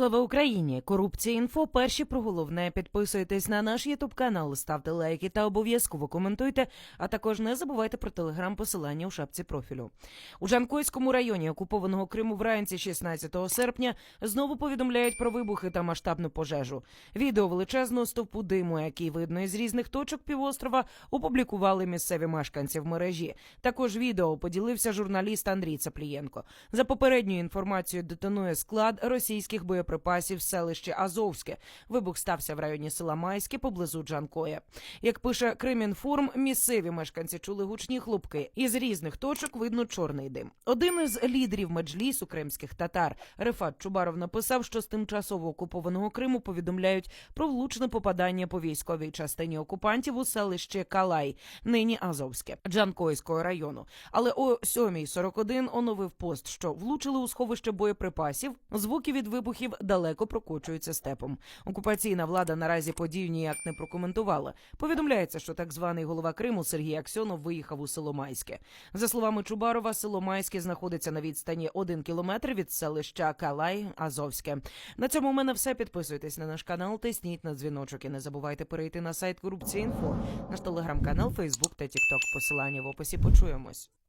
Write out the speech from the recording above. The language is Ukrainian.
Слава Україні! Корупція інфо. Перші про головне. Підписуйтесь на наш Ютуб канал, ставте лайки та обов'язково коментуйте. А також не забувайте про телеграм посилання у шапці профілю. У Жанкойському районі окупованого Криму вранці 16 серпня знову повідомляють про вибухи та масштабну пожежу. Відео величезного стовпу диму, який видно із різних точок півострова, опублікували місцеві мешканці в мережі. Також відео поділився журналіст Андрій Цаплієнко. За попередньою інформацією, детонує склад російських боєприпасів в селищі Азовське. Вибух стався в районі села Майське поблизу Джанкоя. Як пише Кримінформ, місцеві мешканці чули гучні хлопки. Із різних точок видно чорний дим. Один із лідерів меджлісу кримських татар Рефат Чубаров написав, що з тимчасово окупованого Криму повідомляють про влучне попадання по військовій частині окупантів у селище Калай, нині Азовське, Джанкойського району. Але о 7.41 оновив пост, що влучили у сховище боєприпасів. Звуки від вибухів далеко прокочуються степом. Окупаційна влада наразі подію ніяк не прокоментувала. Повідомляється, що так званий голова Криму Сергій Аксьонов виїхав у село Майське. За словами Чубарова, село Майське знаходиться на відстані 1 кілометр від селища Калай Азовське. На цьому у мене все. Підписуйтесь на наш канал, тисніть на дзвіночок і не забувайте перейти на сайт Корупція.Інфо, наш телеграм-канал, Фейсбук та Тікток. Посилання в описі. Почуємось.